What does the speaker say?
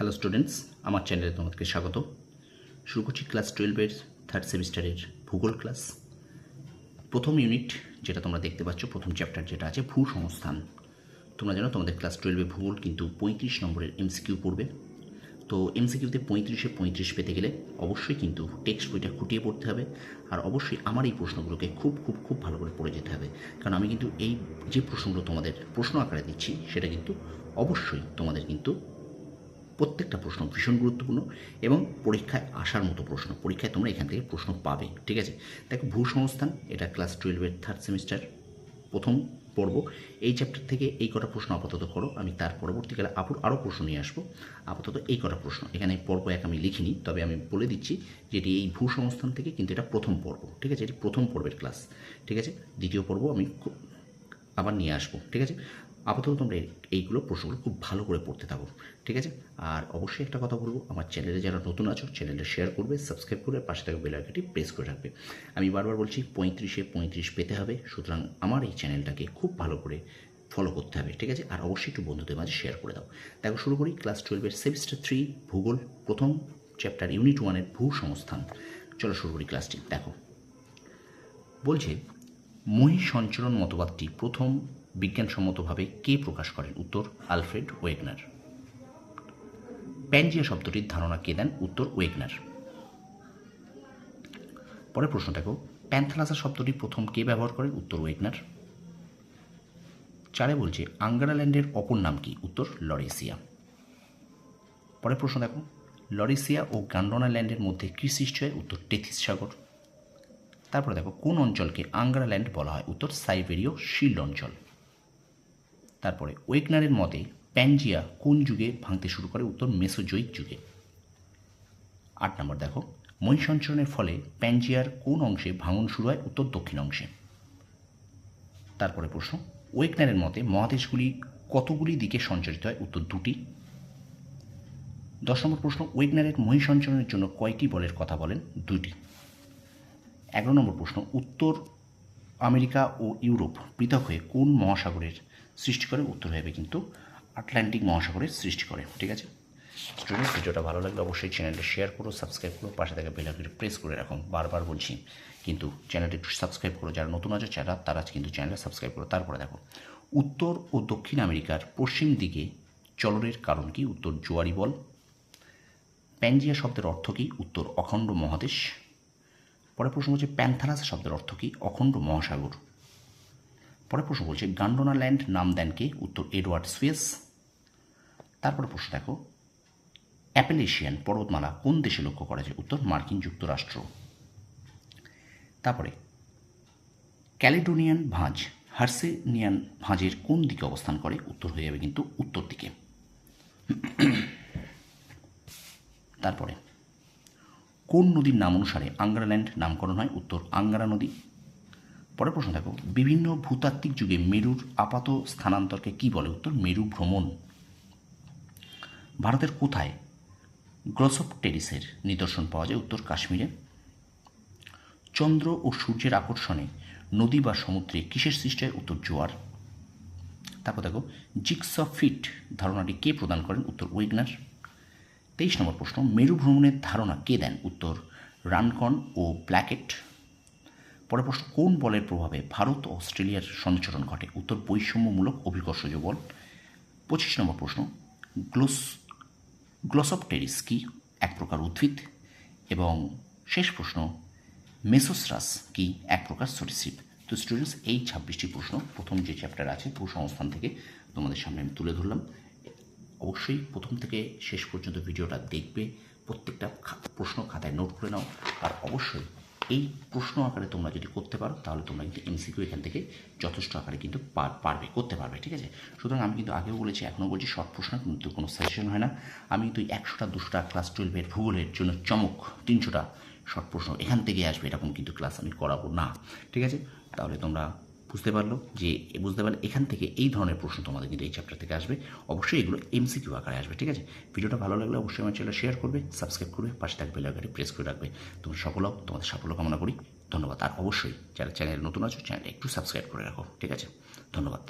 Hello students আমার চ্যানেলে তোমাদেরকে স্বাগত। শুরু করছি ক্লাস টুয়েলভের থার্ড সেমিস্টারের ভূগোল ক্লাস প্রথম ইউনিট যেটা তোমরা দেখতে পাচ্ছ, প্রথম চ্যাপ্টার যেটা আছে ভূ সংস্থান তোমরা জানো তোমাদের ক্লাস টুয়েলভে ভূগোল কিন্তু পঁয়ত্রিশ নম্বরের এমসিকিউ পড়বে। তো এমসিকিউতে পঁয়ত্রিশে পঁয়ত্রিশ পেতে গেলে অবশ্যই কিন্তু টেক্সট বইটা খুঁটিয়ে পড়তে হবে। আর অবশ্যই আমার এই প্রশ্নগুলোকে খুব খুব খুব ভালো করে পড়ে যেতে হবে। কারণ আমি কিন্তু এই যে প্রশ্নগুলো তোমাদের প্রশ্ন আকারে দিচ্ছি, সেটা কিন্তু অবশ্যই তোমাদের কিন্তু প্রত্যেকটা প্রশ্ন ভীষণ গুরুত্বপূর্ণ এবং পরীক্ষায় আসার মতো প্রশ্ন, পরীক্ষায় তোমরা এখান থেকে প্রশ্ন পাবে, ঠিক আছে? দেখো ভূসংস্থান এটা ক্লাস টুয়েলভের থার্ড সেমিস্টার প্রথম পর্ব। এই চ্যাপ্টার থেকে এই কটা প্রশ্ন আপাতত করো, আমি তার পরবর্তীকালে আপুর আরও প্রশ্ন নিয়ে আসব। আপাতত এই কটা প্রশ্ন, এখানে পর্ব এক আমি লিখিনি, তবে আমি বলে দিচ্ছি যে এটি এই ভূসংস্থান থেকে কিন্তু এটা প্রথম পর্ব, ঠিক আছে? এটি প্রথম পর্বের ক্লাস ঠিক আছে? দ্বিতীয় পর্ব আমি আবার নিয়ে আসব, ঠিক আছে? আপাতত তোমরা এই- এইগুলো প্রশ্নগুলো খুব ভালো করে পড়তে থাকো, ঠিক আছে? আর অবশ্যই একটা কথা বলব, আমার চ্যানেলে যারা নতুন আছো, চ্যানেলটা শেয়ার করবে সাবস্ক্রাইব করবে পাশে থাকা বেল আইকনটি প্রেস করে রাখবে। আমি বারবার বলছি, পঁয়ত্রিশে পঁয়ত্রিশ পেতে হবে, সুতরাং আমার এই চ্যানেলটাকে খুব ভালো করে ফলো করতে হবে, ঠিক আছে? আর অবশ্যই একটু বন্ধুদের মাঝে শেয়ার করে দাও। দেখো, শুরু করি ক্লাস টুয়েলভের সেমিস্টার থ্রি ভূগোল, প্রথম চ্যাপ্টার ইউনিট ওয়ানের ভূ সংস্থান। চলো শুরু করি ক্লাসটি দেখো, বলছে মহি সঞ্চরণ মতবাদটি প্রথম বিজ্ঞানসম্মতভাবে কে প্রকাশ করেন? উত্তর, আলফ্রেড ওয়েগনার। প্যানজিয়া শব্দটির ধারণা কে দেন? উত্তর, ওয়েগনার। পরের প্রশ্ন দেখো, প্যান্থালাসা শব্দটি প্রথম কে ব্যবহার করেন উত্তর, ওয়েগনার। চারে বলছে, আঙ্গারাল্যান্ডের অপর নাম কি? উত্তর লরেসিয়া পরের প্রশ্ন দেখো লরেসিয়া ও গান্ডোনা ল্যান্ডের মধ্যে কি সৃষ্টি হয় উত্তর, টেথিস সাগর। তারপরে দেখো, কোন অঞ্চলকে আঙ্গারাল্যান্ড বলা হয়? উত্তর, সাইবেরীয় শিল্ড অঞ্চল। তারপরে ওয়েগনারের মতে, প্যানজিয়া কোন যুগে ভাঙতে শুরু করে? উত্তর মেসোজয়িক যুগে। আট নম্বর দেখো, মহিষঞ্চরণের ফলে প্যানজিয়ার কোন অংশে ভাঙন শুরু হয়? উত্তর, দক্ষিণ অংশে। তারপরে প্রশ্ন ওয়েগনারের মতে মহাদেশগুলি কতগুলি দিকে সঞ্চারিত হয়? উত্তর, দুটি। দশ নম্বর প্রশ্ন ওয়েগনারের মহিষঞ্চরণের জন্য কয়টি বলের কথা বলেন? দুটি এগারো নম্বর প্রশ্ন, উত্তর আমেরিকা ও ইউরোপ পৃথক হয়ে কোন মহাসাগরের সৃষ্টি করে, উত্তর হবে কিন্তু আটলান্টিক মহাসাগরের সৃষ্টি করে, ঠিক আছে? স্টুডেন্ট ভিডিওটা ভালো লাগলে অবশ্যই চ্যানেলটা শেয়ার করো সাবস্ক্রাইব করো, পাশে থাকা বেল আইকনটি প্রেস করে রাখো। বারবার বলছি, কিন্তু চ্যানেলটা একটু সাবস্ক্রাইব করো। যারা নতুন আছে, যারা তারা কিন্তু চ্যানেলটা সাবস্ক্রাইব করো। তারপরে দেখো, উত্তর ও দক্ষিণ আমেরিকার পশ্চিম দিকে চলনের কারণ কি? উত্তর জোয়ারি বল। প্যানজিয়া শব্দের অর্থ কি? উত্তর অখণ্ড মহাদেশ। পরের প্রশ্ন হচ্ছে প্যান্থারাস শব্দের অর্থ কি? অখণ্ড মহাসাগর। পরের প্রশ্ন বলছে, গান্ডোনা ল্যান্ড নাম দেন কে? উত্তর, এডওয়ার্ড সুয়েস। তারপরে প্রশ্ন দেখো, অ্যাপেলেশিয়ান পর্বতমালা কোন দেশে লক্ষ্য করা যায়? উত্তর, মার্কিন যুক্তরাষ্ট্র। তারপরে, ক্যালিডোনিয়ান ভাঁজ, হার্সেনিয়ান ভাঁজের কোন দিকে অবস্থান করে? উত্তর হয়ে যাবে কিন্তু উত্তর দিকে। তারপরে, কোন নদীর নাম অনুসারে আঙ্গারাল্যান্ড নামকরণ হয়? উত্তর, আঙ্গারা নদী। পরের প্রশ্ন দেখো, বিভিন্ন ভূতাত্ত্বিক যুগে মেরুর আপাত স্থানান্তরকে কি বলে? উত্তর, মেরু ভ্রমণ। ভারতের কোথায় গ্লসপটেরিসের নিদর্শন পাওয়া যায়? উত্তর, কাশ্মীরে। চন্দ্র ও সূর্যের আকর্ষণে নদী বা সমুদ্রে কিসের সৃষ্টি হয়? উত্তর, জোয়ার। তারপর দেখো জিক্স ফিট ধারণাটি কে প্রদান করেন? উত্তর ওয়েগনার তেইশ নম্বর প্রশ্ন, মেরু ভ্রমণের ধারণা কে দেন? উত্তর, রানকন ও প্ল্যাকেট পরের প্রশ্ন, কোন বলের প্রভাবে ভারত ও অস্ট্রেলিয়ার সঞ্চরণ ঘটে? উত্তর, বৈষম্যমূলক অভিকর্ষজ বল পঁচিশ নম্বর প্রশ্ন, গ্লোস, গ্লসপটেরিস কি? এক প্রকার উদ্ভিদ। এবং শেষ প্রশ্ন, মেসোসরাস কি? এক প্রকার সরিসৃপ। তো স্টুডেন্টস এই ছাব্বিশটি প্রশ্ন, প্রথম যে চ্যাপ্টার আছে, ভূসংস্থান থেকে তোমাদের সামনে আমি তুলে ধরলাম। অবশ্যই প্রথম থেকে শেষ পর্যন্ত ভিডিওটা দেখবে, প্রত্যেকটা প্রশ্ন খাতায় নোট করে নাও। আর অবশ্যই এই প্রশ্ন আকারে তোমরা যদি করতে পারো, তাহলে তোমরা কিন্তু এমসিকিউ এখান থেকে যথেষ্ট আকারে কিন্তু পার- পারবে, করতে পারবে, ঠিক আছে? সুতরাং আমি কিন্তু আগেও বলেছি এখনও বলছি শর্ট প্রশ্ন কিন্তু কোনো সাজেশন হয় না। আমি কিন্তু একশোটা, দুশোটা ক্লাস টুয়েলভের ভূগোলের জন্য চমক, তিনশোটা শর্ট প্রশ্ন এখান থেকে আসবে, এরকম কিন্তু ক্লাস আমি করাবো না, ঠিক আছে? তাহলে তোমরা বুঝতে পারল যে বুঝতে পারলে এখান থেকে এই ধরনের প্রশ্ন তোমাদের কিন্তু এই চ্যাপ্টার থেকে আসবে। অবশ্যই এগুলো এমসিকিউ আকারে আসবে, ঠিক আছে? ভিডিওটা ভালো লাগলে অবশ্যই আমার চ্যানেল শেয়ার করবে সাবস্ক্রাইব করবে, পাশে থাকবে লাগাটি প্রেস করে রাখবে। তোমার সফল তোমাদের সাফল্য কামনা করি। ধন্যবাদ। আর অবশ্যই যারা চ্যানেল নতুন আছো চ্যানেলটা একটু সাবস্ক্রাইব করে রাখো, ঠিক আছে? ধন্যবাদ।